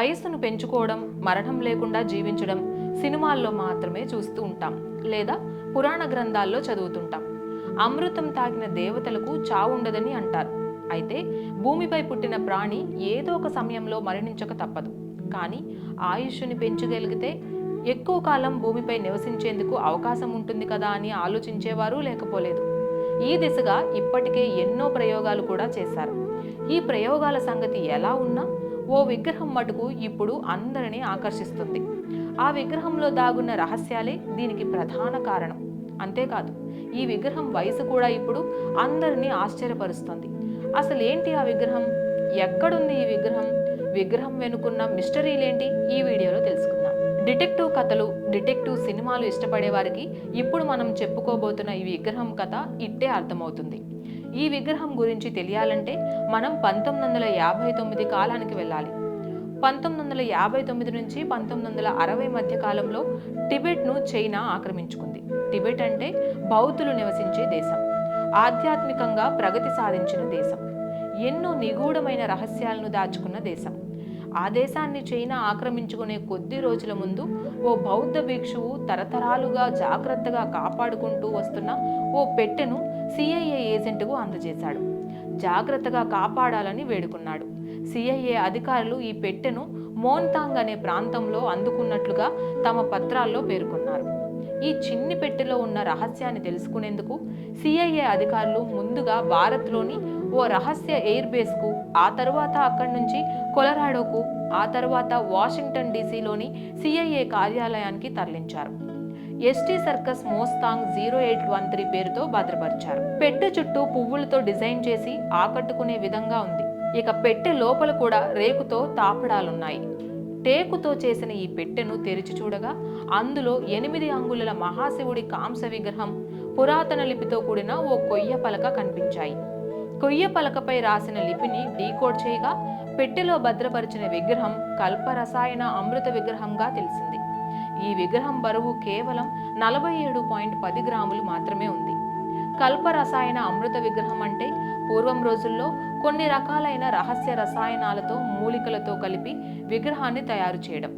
వయస్సును పెంచుకోవడం మరణం లేకుండా జీవించడం సినిమాల్లో మాత్రమే చూస్తూ ఉంటాం. లేదా పురాణ గ్రంథాల్లో చదువుతుంటాం. అమృతం తాగిన దేవతలకు చావుండదని అంటారు. అయితే భూమిపై పుట్టిన ప్రాణి ఏదో ఒక సమయంలో మరణించక తప్పదు. కానీ ఆయుష్ని పెంచగలిగితే ఎక్కువ కాలం భూమిపై నివసించేందుకు అవకాశం ఉంటుంది కదా అని ఆలోచించేవారు లేకపోలేదు. ఈ దిశగా ఇప్పటికే ఎన్నో ప్రయోగాలు కూడా చేశారు. ఈ ప్రయోగాల సంగతి ఎలా ఉన్నా ఓ విగ్రహం మటుకు ఇప్పుడు అందరినీ ఆకర్షిస్తుంది. ఆ విగ్రహంలో దాగున్న రహస్యాలే దీనికి ప్రధాన కారణం. అంతేకాదు ఈ విగ్రహం వయసు కూడా ఇప్పుడు అందరినీ ఆశ్చర్యపరుస్తుంది. అసలు ఏంటి ఆ విగ్రహం? ఎక్కడుంది ఈ విగ్రహం? విగ్రహం వెనుకున్న మిస్టరీలేంటి? ఈ వీడియోలో తెలుసుకుందాం. డిటెక్టివ్ కథలు డిటెక్టివ్ సినిమాలు ఇష్టపడే వారికి ఇప్పుడు మనం చెప్పుకోబోతున్న ఈ విగ్రహం కథ ఇట్టే అర్థమవుతుంది. ఈ విగ్రహం గురించి తెలియాలంటే మనం పంతొమ్మిది వందల యాభై తొమ్మిది కాలానికి వెళ్ళాలి. పంతొమ్మిది వందల యాభై తొమ్మిది నుంచి పంతొమ్మిది వందల అరవై మధ్య కాలంలో టిబెట్ను చైనా ఆక్రమించుకుంది. టిబెట్ అంటే బౌద్ధులు నివసించే దేశం. ఆధ్యాత్మికంగా ప్రగతి సాధించిన దేశం. ఎన్నో నిగూఢమైన రహస్యాలను దాచుకున్న దేశం. ఆ దేశాన్ని చైనా ఆక్రమించుకునే కొద్ది రోజుల ముందు ఓ బౌద్ధ భిక్షువు తరతరాలుగా జాగ్రత్తగా కాపాడుకుంటూ వస్తున్న ఓ పెట్టెను సిఐఏ ఏజెంట్కు అందజేశాడు. జాగ్రత్తగా కాపాడాలని వేడుకున్నాడు. సిఐఏ అధికారులు ఈ పెట్టెను మోన్తాంగ్ అనే ప్రాంతంలో అందుకున్నట్లుగా తమ పత్రాల్లో పేర్కొన్నారు. ఈ చిన్ని పెట్టెలో ఉన్న రహస్యాన్ని తెలుసుకునేందుకు సిఐఏ అధికారులు ముందుగా భారత్లోని ఓ రహస్య ఎయిర్ బేస్కు ఆ తర్వాత అక్కడి నుంచి కొలరాడోకు ఆ తర్వాత వాషింగ్టన్ డీసీలోని సిఐఏ కార్యాలయానికి తరలించారు. ST circus mustang zero eight one three పేరుతో భద్రపరిచారు. పెట్టె చుట్టూ పువ్వులతో డిజైన్ చేసి ఆకట్టుకునే విధంగా ఉంది. ఇక పెట్టె లోపల కూడా రేకుతో తాపడాలున్నాయి. టేకుతో చేసిన ఈ పెట్టెను తెరిచి చూడగా అందులో ఎనిమిది అంగుళల మహాశివుడి కాంస విగ్రహం పురాతన లిపితో కూడిన ఓ కొయ్య పలక కనిపించాయి. కొయ్య పలకపై రాసిన లిపిని డీకోడ్ చేయగా పెట్టెలో భద్రపరిచిన విగ్రహం కల్పరసాయన అమృత విగ్రహంగా తెలిసింది. ఈ విగ్రహం బరువు కేవలం నలభై ఏడు పాయింట్ పది గ్రాములు మాత్రమే ఉంది. కల్ప రసాయన అమృత విగ్రహం అంటే పూర్వం రోజుల్లో కొన్ని రకాలైన రహస్య రసాయనాలతో మూలికలతో కలిపి విగ్రహాన్ని తయారు చేయడం.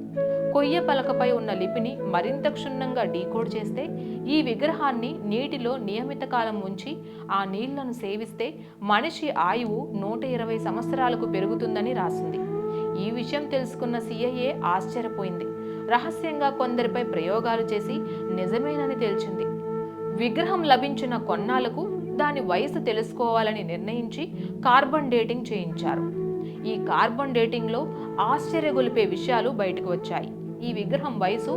కొయ్య పలకపై ఉన్న లిపిని మరింత క్షుణ్ణంగా డీకోడ్ చేస్తే ఈ విగ్రహాన్ని నీటిలో నియమిత కాలం ఉంచి ఆ నీళ్ళను సేవిస్తే మనిషి ఆయువు నూట ఇరవై సంవత్సరాలకు పెరుగుతుందని రాసింది. ఈ విషయం తెలుసుకున్న సిఐఏ ఆశ్చర్యపోయింది. రహస్యంగా కొందరిపై ప్రయోగాలు చేసి నిజమేనని తేల్చింది. విగ్రహం లభించిన కొన్నాళ్ళకు దాని వయసు తెలుసుకోవాలని నిర్ణయించి కార్బన్ డేటింగ్ చేయించారు. ఈ కార్బన్ డేటింగ్లో ఆశ్చర్యగొలిపే విషయాలు బయటకు వచ్చాయి. ఈ విగ్రహం వయసు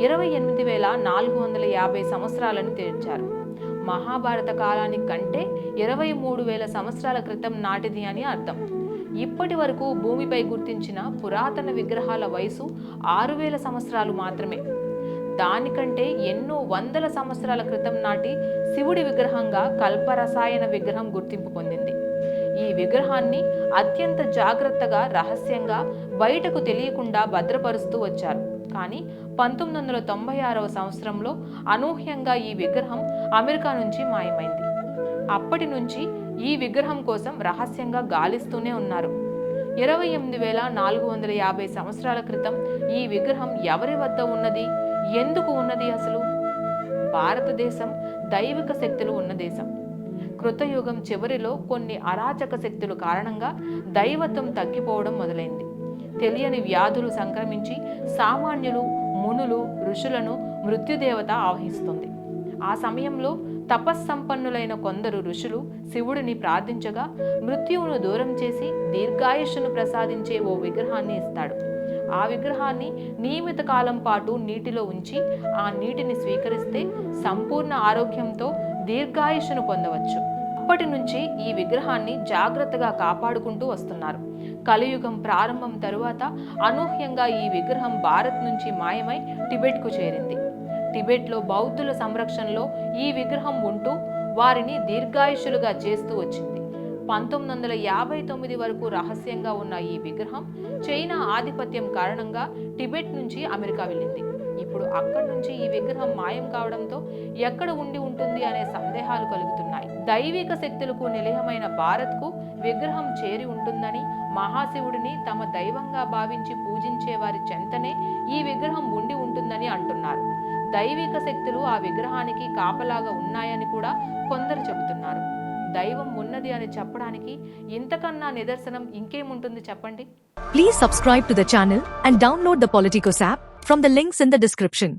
ఇరవై ఎనిమిది వేల నాలుగు వందల యాభై సంవత్సరాలని తేల్చారు. మహాభారత కాలానికి కంటే ఇరవై మూడు వేల సంవత్సరాల క్రితం నాటిది అని అర్థం. ఇప్పటి వరకు భూమిపై గుర్తించిన పురాతన విగ్రహాల వయసు ఆరు వేల సంవత్సరాలు మాత్రమే. దానికంటే ఎన్నో వందల సంవత్సరాల క్రితం నాటి శివుడి విగ్రహంగా కల్పరసాయన విగ్రహం గుర్తింపు పొందింది. ఈ విగ్రహాన్ని అత్యంత జాగ్రత్తగా రహస్యంగా బయటకు తెలియకుండా భద్రపరుస్తూ వచ్చారు. కానీ పంతొమ్మిది వందల తొంభై ఆరవ సంవత్సరంలో అనూహ్యంగా ఈ విగ్రహం అమెరికా నుంచి మాయమైంది. అప్పటి నుంచి ఈ విగ్రహం కోసం రహస్యంగా గాలిస్తూనే ఉన్నారు. ఇరవై ఎనిమిది వేల నాలుగు వందల యాభై సంవత్సరాల క్రితం ఈ విగ్రహం ఎవరి వద్ద ఉన్నది? ఎందుకు ఉన్నది అసలు? భారతదేశం దైవిక శక్తులు ఉన్న దేశం. కృతయుగం చివరిలో కొన్ని అరాచక శక్తుల కారణంగా దైవత్వం తగ్గిపోవడం మొదలైంది. తెలియని వ్యాధులు సంక్రమించి సామాన్యులు మునులు ఋషులను మృత్యుదేవత ఆవహిస్తుంది. ఆ సమయంలో తపస్సంపన్నులైన కొందరు ఋషులు శివుడిని ప్రార్థించగా మృత్యువును దూరం చేసి దీర్ఘాయుష్ను ప్రసాదించే ఓ విగ్రహాన్ని ఇస్తాడు. ఆ విగ్రహాన్ని నియమిత కాలం పాటు నీటిలో ఉంచి ఆ నీటిని స్వీకరిస్తే సంపూర్ణ ఆరోగ్యంతో దీర్ఘాయుష్ను పొందవచ్చు. అప్పటి నుంచి ఈ విగ్రహాన్ని జాగ్రత్తగా కాపాడుకుంటూ వస్తున్నారు. కలియుగం ప్రారంభం తరువాత అనూహ్యంగా ఈ విగ్రహం భారత్ నుంచి మాయమై టిబెట్కు చేరింది. టిబెట్లో బౌద్ధుల సంరక్షణలో ఈ విగ్రహం ఉంటూ వారిని దీర్ఘాయుషులుగా చేస్తూ వచ్చింది. పంతొమ్మిది వందల యాభై తొమ్మిది వరకు రహస్యంగా ఉన్న ఈ విగ్రహం చైనా ఆధిపత్యం కారణంగా టిబెట్ నుంచి అమెరికా వెళ్ళింది. ఇప్పుడు అక్కడి నుంచి ఈ విగ్రహం మాయం కావడంతో ఎక్కడ ఉండి ఉంటుంది అనే సందేహాలు కలుగుతున్నాయి. దైవిక శక్తులకు నిలయమైన భారత్కు విగ్రహం చేరి ఉంటుందని మహాశివుడిని తమ దైవంగా భావించి పూజించే వారి చెంతనే ఈ విగ్రహం ఉండి ఉంటుందని అంటున్నారు. దైవిక శక్తులు ఆ విగ్రహానికి కాపలాగా ఉన్నాయని కూడా కొందరు చెబుతున్నారు. దైవం ఉన్నది అని చెప్పడానికి ఇంతకన్నా నిదర్శనం ఇంకేముంటుంది చెప్పండి? Please subscribe to the channel and download the Politicos app from the links in the description